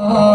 એ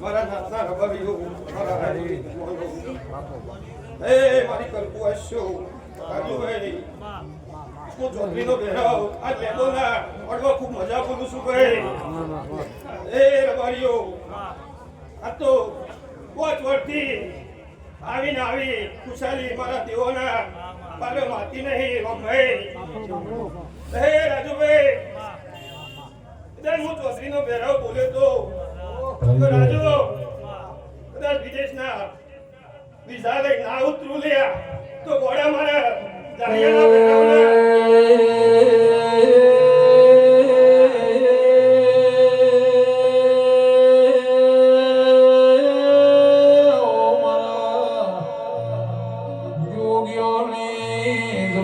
મારા રબારીઓ મારા મારી કલ્પુ આશ્યો રાજુભાઈ હું ચોકડીનો બેરાવ આ લેબોના પડવા ખૂબ મજા બોલું છું ભાઈ એ રબારીઓ આ તો કોચ વર્ષથી આવીને આવી ખુશાલી મારા દેવોના પારે માતી નહીં ભાઈ હે રાજુભાઈ કદાચ હું ચોસરીનો ભેરાવ બોલ્યો તો. તો રાજુ કદાચ વિદેશના વિઝા લઈ ના ઉતરું લ્યા તો ગોડા મારા જાણ્યાના ભેરાવના.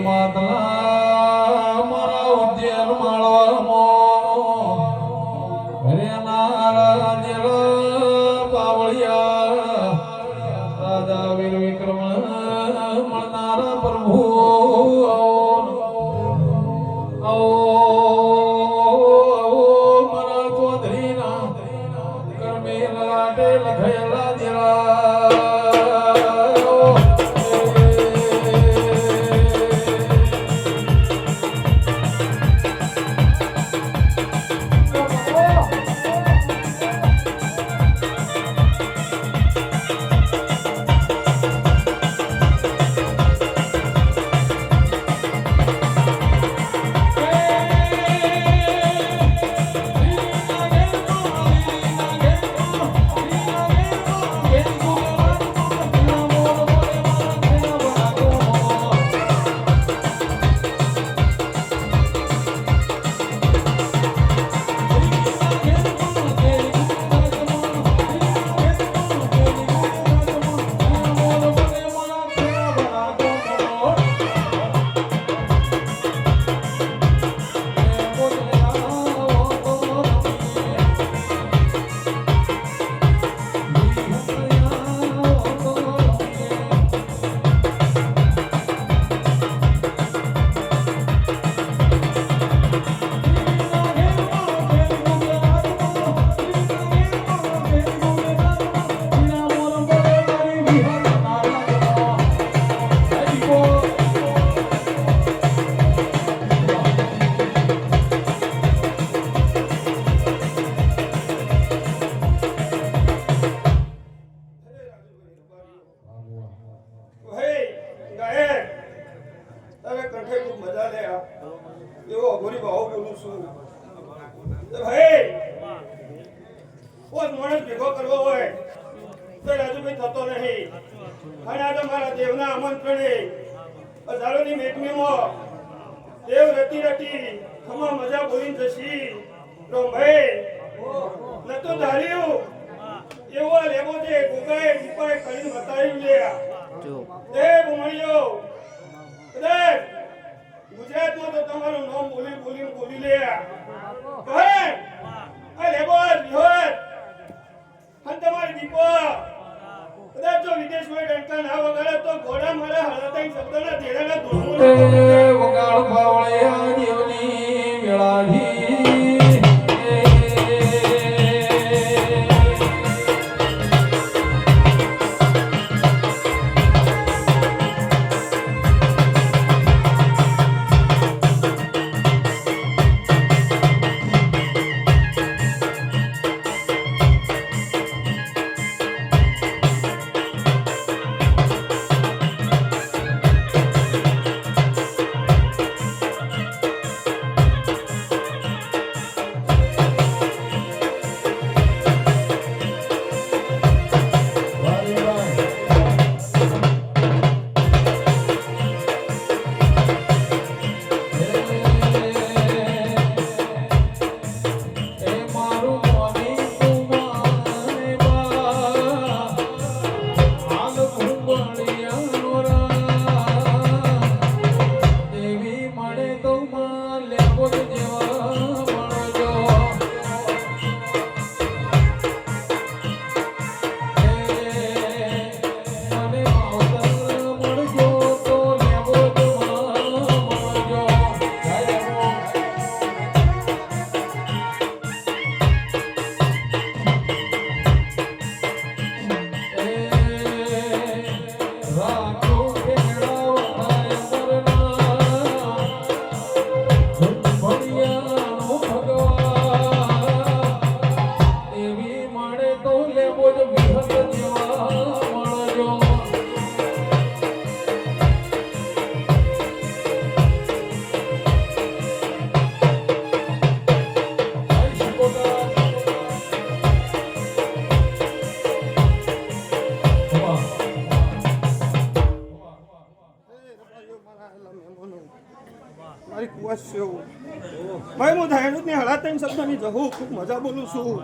રાજા पर मुंह ભેગો કરવો હોય તો રાજુભાઈ થતો નહીં. અને આજે મારા દેવના આમંત્રણે હજારોની મેટમીમાં દેવ રટી રટી ખમા મજા બોલીને જશી. તો ભાઈ નતો ધાર્યું? એવો લેવો છે ગોગાએ દીપાએ કરીને બતાવ્યું લે દેવ મળ્યો ગુજરાતમાં તો તમારું નામ બોલી Oh. વસ્યો ભાઈ, હું ધાયણુદની હળા ત્રણ શબ્દની જહું ખૂબ મજા બોલું છું.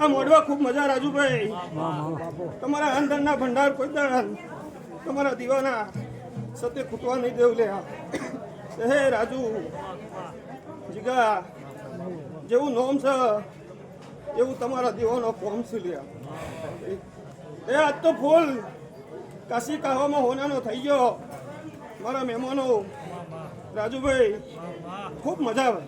આ મોડવા ખૂબ મજા, રાજુભાઈ. તમારા અંદરના ભંડાર કોઈ દાન તમારા દીવાના સત્ય ખૂટવા નહીં દેવ લે હે, રાજુ. જીગા. જેવું નોમ છે, એવું તમારા દીવાનો ફોર્મ છે લે એ આજ તો ફૂલ કાશી કાહવામાં હોનાનો થઈ ગયો. મારા મહેમાનો રાજુભાઈ ખૂબ મજા આવે.